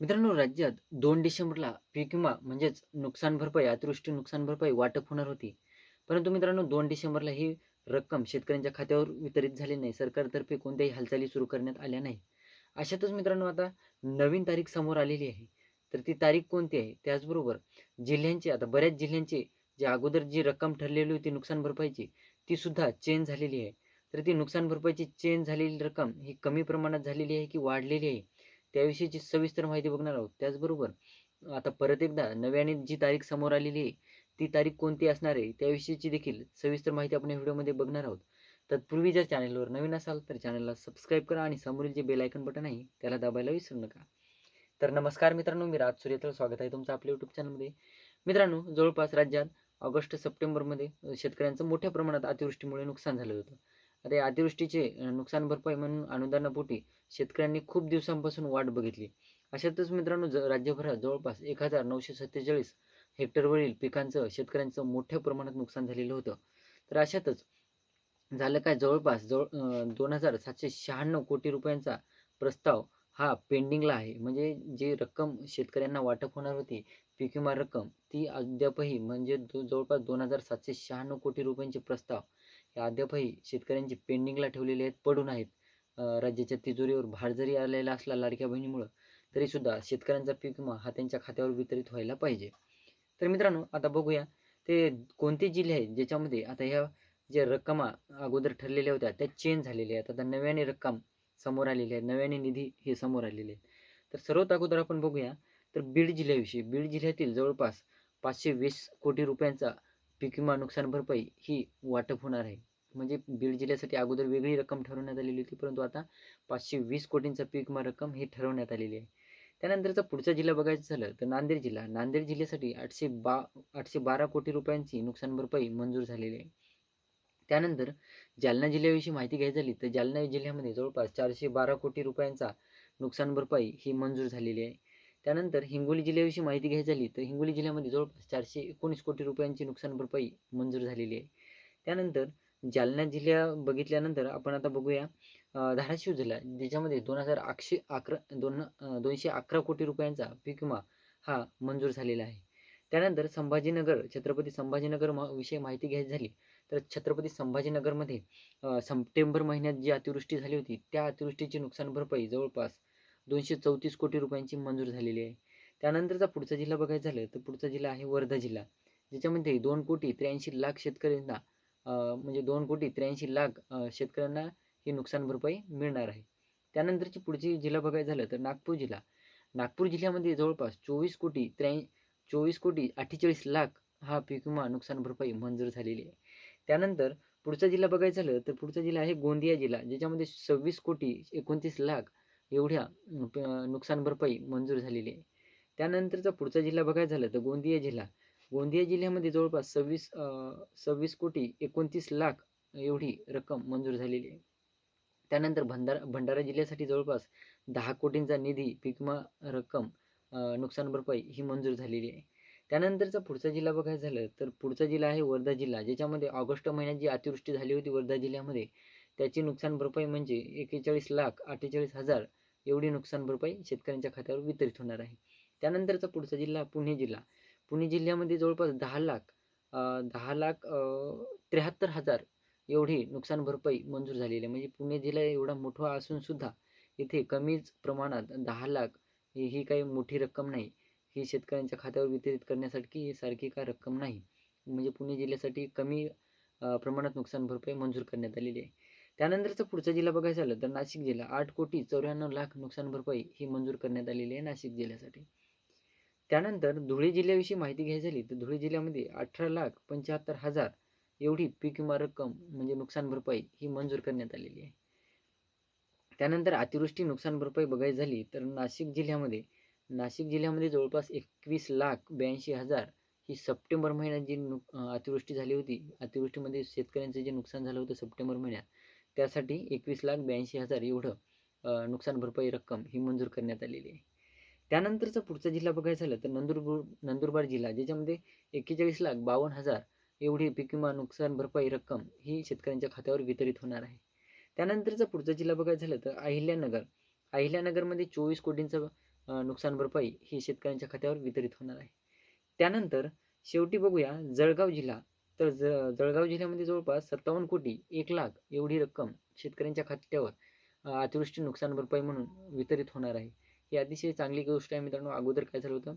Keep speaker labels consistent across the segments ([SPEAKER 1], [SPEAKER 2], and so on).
[SPEAKER 1] मित्रांनो राज्यात दोन डिसेंबरला पीक विमा म्हणजेच नुकसान भरपाई अतिवृष्टी नुकसान भरपाई वाटप होणार होती. परंतु मित्रांनो दोन डिसेंबरला ही रक्कम शेतकऱ्यांच्या खात्यावर वितरित झाली नाही. सरकारतर्फे कोणत्याही हालचाली सुरू करण्यात आल्या नाही अशातच मित्रांनो आता नवीन तारीख समोर आलेली आहे. तर ती तारीख कोणती आहे? त्याचबरोबर जिल्ह्यांची आता बऱ्याच जिल्ह्यांची जे अगोदर जी रक्कम ठरलेली होती नुकसान भरपाईची ती सुद्धा चेंज झालेली आहे. तर ती नुकसान भरपाईची चेंज झालेली रक्कम ही कमी प्रमाणात झालेली आहे की वाढलेली आहे? त्याविषयीची सविस्तर माहिती बघणार आहोत त्याचबरोबर आता परत एकदा नव्याने जी तारीख समोर आलेली आहे ती तारीख कोणती असणार आहे त्याविषयीची देखील सविस्तर माहिती आपण या व्हिडिओमध्ये बघणार आहोत. तत्पूर्वी जर चॅनलवर नवीन असाल तर चॅनलला सबस्क्राईब करा आणि समोरील जे बेल आयकन बटन आहे त्याला दाबायला विसरू नका. तर नमस्कार मित्रांनो मी राज सूर्यतळ. स्वागत आहे तुमचं आपल्या यूट्यूब चॅनलमध्ये मित्रांनो जवळपास राज्यात ऑगस्ट सप्टेंबरमध्ये शेतकऱ्यांचं मोठ्या प्रमाणात अतिवृष्टीमुळे नुकसान झालं होतं. आता या अतिवृष्टीचे नुकसान भरपाई म्हणून अनुदानापोटी शेतकऱ्यांनी खूप दिवसांपासून वाट बघितली. अशातच मित्रांनो ज राज्यभरात जवळपास एक हजार नऊशे सत्तेचाळीस हेक्टरवरील पिकांचं शेतकऱ्यांचं मोठ्या प्रमाणात नुकसान झालेलं होतं. तर अशातच झालं काय? जवळपास जवळ दोन हजार सातशे शहाण्णव कोटी रुपयांचा प्रस्ताव हा पेंडिंगला आहे. म्हणजे जी रक्कम शेतकऱ्यांना वाटप होणार होती पीक विमा रक्कम ती अद्यापही म्हणजे जवळपास दोन हजार सातशे शहाण्णव कोटी रुपयांचे प्रस्ताव या अद्यापही शेतकऱ्यांची पेंडिंगला ठेवलेले आहेत पडून आहेत. राज्याच्या तिजोरीवर भार जरी आलेला असला लाडक्या बहिणीमुळं तरीसुद्धा शेतकऱ्यांचा पीक विमा हा त्यांच्या खात्यावर वितरित व्हायला पाहिजे. तर मित्रांनो आता बघूया ते कोणते जिल्हे आहेत ज्याच्यामध्ये आता ह्या ज्या रक्कमा अगोदर ठरलेल्या होत्या त्या चेंज झालेल्या आहेत. आता नव्याने रक्कम समोर आलेली आहे नव्याने निधी हे समोर आलेले आहेत. तर सर्वात अगोदर आपण बघूया तर बीड जिल्ह्याविषयी. बीड जिल्ह्यातील जवळपास पाचशे वीस कोटी रुपयांचा पीक विमा नुकसान भरपाई ही वाटप होणार आहे. म्हणजे बीड जिल्ह्यासाठी अगोदर वेगळी रक्कम ठरवण्यात आलेली होती परंतु आता पाचशे वीस कोटींचा पीक विमा रक्कम ही ठरवण्यात आलेली आहे. त्यानंतरचा पुढचा जिल्हा बघायचं झालं तर नांदेड जिल्हा. नांदेड जिल्ह्यासाठी आठशे बा आठशे बारा कोटी रुपयांची नुकसान भरपाई मंजूर झालेली आहे. त्यानंतर जालना जिल्ह्याविषयी माहिती घ्यायची झाली तर जालना जिल्ह्यामध्ये जवळपास चारशे बारा कोटी रुपयांचा नुकसान भरपाई ही मंजूर झालेली आहे. त्यानंतर हिंगोली जिल्ह्याविषयी माहिती घ्यायची झाली तर हिंगोली जिल्ह्यामध्ये जवळपास चारशे एकोणीस कोटी रुपयांची नुकसान भरपाई मंजूर झालेली आहे. त्यानंतर जालना जिल्ह्या बघितल्यानंतर आपण आता बघूया धाराशिव जिल्हा ज्याच्यामध्ये दोन हजार आठशे अकरा दोन दोनशे अकरा कोटी रुपयांचा पीक विमा हा मंजूर झालेला आहे. त्यानंतर संभाजीनगर छत्रपती संभाजीनगर विषयी माहिती घ्यायची झाली तर छत्रपती संभाजीनगरमध्ये सप्टेंबर महिन्यात जी अतिवृष्टी झाली होती त्या अतिवृष्टीची नुकसान भरपाई जवळपास दोनशे चौतीस कोटी रुपयांची मंजूर झालेली आहे. त्यानंतरचा पुढचा जिल्हा बघायचं झालं तर पुढचा जिल्हा आहे वर्धा जिल्हा. ज्याच्यामध्ये दोन कोटी त्र्याऐंशी लाख शेतकऱ्यांना म्हणजे दोन कोटी त्र्याऐंशी लाख शेतकऱ्यांना ही नुकसान भरपाई मिळणार आहे. त्यानंतरची पुढची जिल्हा बघायचं झालं तर नागपूर जिल्हा. नागपूर जिल्ह्यामध्ये जवळपास चोवीस कोटी त्र्याऐं चोवीस कोटी अठ्ठेचाळीस लाख हा पीक विमा नुकसान भरपाई मंजूर झालेली आहे. त्यानंतर पुढचा जिल्हा बघायचं झालं तर पुढचा जिल्हा आहे गोंदिया जिल्हा ज्याच्यामध्ये सव्वीस कोटी एकोणतीस लाख एवढ्या नुकसान भरपाई मंजूर झालेली आहे. त्यानंतरचा पुढचा जिल्हा बघायचा झालं तर गोंदिया जिल्हा. गोंदिया जिल्ह्यामध्ये जवळपास सव्वीस सव्वीस कोटी एकोणतीस लाख एवढी रक्कम मंजूर झालेली आहे. त्यानंतर भंडारा भंडारा जिल्ह्यासाठी जवळपास दहा कोटींचा निधी पिकमा विमा रक्कम नुकसान भरपाई ही मंजूर झालेली आहे. त्यानंतरचा पुढचा जिल्हा बघायचं झालं तर पुढचा जिल्हा आहे वर्धा जिल्हा. ज्याच्यामध्ये ऑगस्ट महिन्यात जी अतिवृष्टी झाली होती वर्धा जिल्ह्यामध्ये त्याची नुकसान भरपाई म्हणजे एकेचाळीस लाख अठ्ठेचाळीस हजार एवढी नुकसान भरपाई शेतकऱ्यांच्या खात्यावर वितरित होणार आहे. त्यानंतरचा पुढचा जिल्हा पुणे जिल्हा. पुणे जिल्ह्यामध्ये जवळपास दहा लाख दहा लाख त्र्याहत्तर हजार एवढी नुकसान भरपाई मंजूर झालेली आहे. म्हणजे पुणे जिल्हा एवढा मोठा असून सुद्धा इथे कमीच प्रमाणात दहा लाख ही ही काही मोठी रक्कम नाही. ही शेतकऱ्यांच्या खात्यावर वितरित करण्यासाठी ही सारखी काय रक्कम नाही. म्हणजे पुणे जिल्ह्यासाठी कमी प्रमाणात नुकसान भरपाई मंजूर करण्यात आलेली आहे. त्यानंतरचं पुढचा जिल्हा बघायचं झालं तर नाशिक जिल्हा. आठ कोटी चौऱ्याण्णव लाख नुकसान भरपाई ही मंजूर करण्यात आलेली आहे नाशिक जिल्ह्यासाठी. त्यानंतर धुळे जिल्ह्याविषयी माहिती घ्यायची झाली तर धुळे जिल्ह्यामध्ये अठरा लाख पंच्याहत्तर हजार एवढी पीक विमा रक्कम म्हणजे नुकसान भरपाई ही मंजूर करण्यात आलेली आहे. त्यानंतर अतिवृष्टी नुकसान भरपाई बघायची झाली तर नाशिक जिल्ह्यामध्ये नाशिक जिल्ह्यामध्ये जवळपास एकवीस लाख ब्याऐंशी हजार ही सप्टेंबर महिन्यात जी नुक अतिवृष्टी झाली होती अतिवृष्टीमध्ये शेतकऱ्यांचं जे नुकसान झालं होतं सप्टेंबर महिन्यात त्यासाठी एकवीस लाख ब्याऐंशी हजार एवढं नुकसान भरपाई रक्कम ही मंजूर करण्यात आलेली आहे. त्यानंतरचा पुढचा जिल्हा बघायचा झालं तर नंदुरबार नंदुरबार जिल्हा ज्याच्यामध्ये एक्केचाळीस लाख बावन्न हजार एवढी पीक विमा नुकसान भरपाई रक्कम ही शेतकऱ्यांच्या खात्यावर वितरित होणार आहे. त्यानंतरचा पुढचा जिल्हा बघायचा झालं तर अहिल्यानगर अहिल्यानगरमध्ये चोवीस कोटींचं नुकसान भरपाई ही शेतकऱ्यांच्या खात्यावर वितरित होणार आहे. त्यानंतर शेवटी बघूया जळगाव जिल्हा तर ज जळगाव जिल्ह्यामध्ये जवळपास सत्तावन्न कोटी एक लाख एवढी रक्कम शेतकऱ्यांच्या खात्यावर अतिवृष्टी नुकसान भरपाई म्हणून वितरित होणार आहे. ही अतिशय चांगली गोष्ट आहे मित्रांनो. अगोदर काय झालं होतं?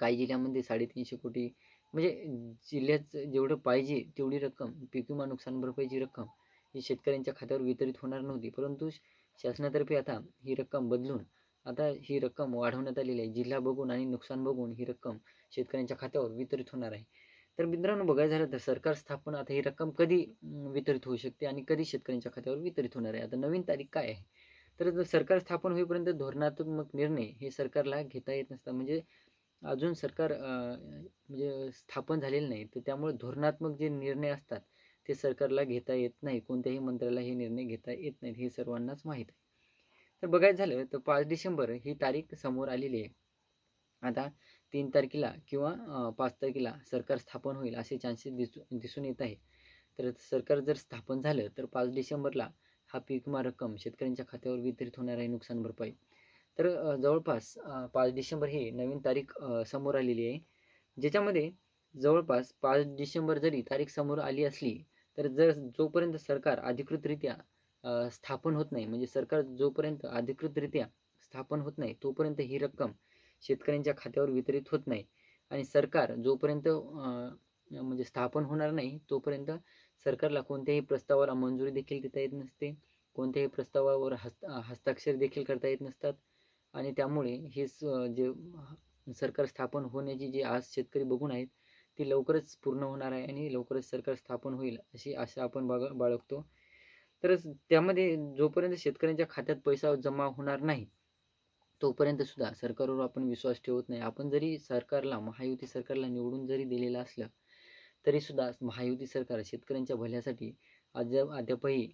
[SPEAKER 1] काही जिल्ह्यामध्ये साडेतीनशे कोटी म्हणजे जिल्ह्यात जेवढं पाहिजे तेवढी रक्कम पीक विमा नुकसान भरपाईची रक्कम ही शेतकऱ्यांच्या खात्यावर वितरित होणार नव्हती. परंतु शासनातर्फे आता ही रक्कम बदलून आता ही रक्कम वाढवण्यात आलेली आहे. जिल्हा बघून आणि नुकसान बघून ही रक्कम शेतकऱ्यांच्या खात्यावर वितरित होणार आहे. तर मित्रांनो बघायचं झालं तर सरकार स्थापन आता ही रक्कम कधी वितरित होऊ शकते आणि कधी शेतकऱ्यांच्या खात्यावर वितरित होणार आहे? आता नवीन तारीख काय आहे? तर सरकार स्थापन होईपर्यंत धोरणात्मक निर्णय हे सरकारला घेता येत नसतात. म्हणजे अजून सरकार म्हणजे स्थापन झालेलं नाही. तर त्यामुळे धोरणात्मक जे निर्णय असतात ते सरकारला घेता येत नाही. कोणत्याही मंत्र्याला हे निर्णय घेता येत नाहीत हे सर्वांनाच माहीत आहे. तर बघायचं झालं तर पाच डिसेंबर ही तारीख समोर आलेली आहे. आता तीन तारखेला किंवा पाच तारखेला सरकार स्थापन होईल असे चान्सेस दिसू दिसून येत आहे. तर सरकार जर स्थापन झालं तर पाच डिसेंबरला हा पीक विमा रक्कम शेतकऱ्यांच्या खात्यावर वितरित होणार आहे नुकसान भरपाई. तर जवळपास पाच डिसेंबर ही नवीन तारीख समोर आलेली आहे. ज्याच्यामध्ये जवळपास पाच डिसेंबर जरी तारीख समोर आली असली तर जर जोपर्यंत सरकार अधिकृतरित्या स्थापन होत नाही म्हणजे सरकार जोपर्यंत अधिकृतरित्या स्थापन होत नाही तोपर्यंत ही रक्कम शेतकऱ्यांच्या खात्यावर वितरित होत नाही. आणि सरकार जोपर्यंत म्हणजे स्थापन होणार नाही तोपर्यंत सरकारला कोणत्याही प्रस्तावाला मंजुरी देखील देता येत नसते. कोणत्याही प्रस्तावावर हस्त हस्ताक्षर देखील करता येत नसतात. आणि त्यामुळे हे स- जे सरकार स्थापन होण्याची जी आज शेतकरी बघून आहेत ती लवकरच पूर्ण होणार आहे आणि लवकरच सरकार स्थापन होईल अशी आशा आपण बाग बाळगतो. तर त्यामध्ये जोपर्यंत शेतकऱ्यांच्या खात्यात पैसा जमा होणार नाही तोपर्यंत सुद्धा सरकारवर आपण विश्वास ठेवत नाही. आपण जरी सरकारला महायुती सरकारला निवडून जरी दिलेलं असलं तरीसुद्धा महायुती सरकार शेतकऱ्यांच्या भल्यासाठी अद्याप अद्यापही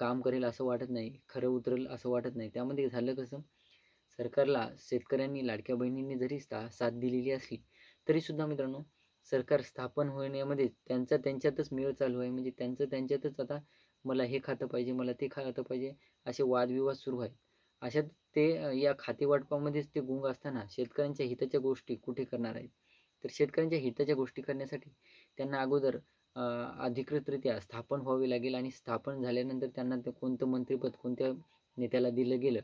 [SPEAKER 1] काम करेल असं वाटत नाही खरं उतरेल असं वाटत नाही. त्यामध्ये झालं कसं सरकारला शेतकऱ्यांनी लाडक्या बहिणींनी जरी सा साथ दिलेली असली तरीसुद्धा मित्रांनो सरकार स्थापन होण्यामध्ये त्यांचा त्यांच्यातच मेळ चालू आहे. म्हणजे त्यांचं त्यांच्यातच आता मला हे खातं पाहिजे मला ते खातं पाहिजे असे वादविवाद सुरू आहेत अशात ते या खातेवाटपामध्येच ते गुंग असताना शेतकऱ्यांच्या हिताच्या गोष्टी कुठे करणार आहेत? तर शेतकऱ्यांच्या हिताच्या गोष्टी करण्यासाठी त्यांना अगोदर अधिकृतरित्या स्थापन व्हावे लागेल आणि स्थापन झाल्यानंतर त्यांना ते कोणतं मंत्रिपद कोणत्या नेत्याला दिलं गेलं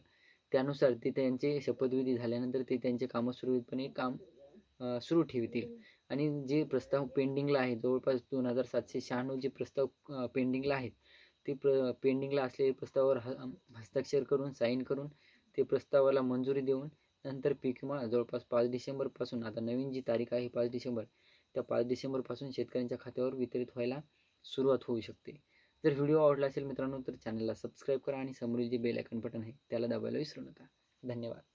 [SPEAKER 1] त्यानुसार ते त्यांचे शपथविधी झाल्यानंतर ते त्यांचे कामं सुरळीतपणे काम सुरू ठेवतील. आणि जे प्रस्ताव पेंडिंगला आहे जवळपास दोन हजार सातशे शहाण्णव जे प्रस्ताव पेंडिंगला आहेत ते प्र पेंडिंगला असलेले प्रस्तावावर ह हस्ताक्षर करून साईन करून ते प्रस्तावाला मंजुरी देऊन नंतर पीक विमा जवळपास पाच डिसेंबरपासून आता नवीन जी तारीख आहे पाच डिसेंबर त्या पाच डिसेंबरपासून शेतकऱ्यांच्या खात्यावर वितरित व्हायला सुरुवात होऊ शकते. जर व्हिडिओ आवडला असेल मित्रांनो तर चॅनलला सबस्क्राईब करा आणि समोरील जे बेल आयकन बटन आहे त्याला दाबायला विसरू नका. धन्यवाद.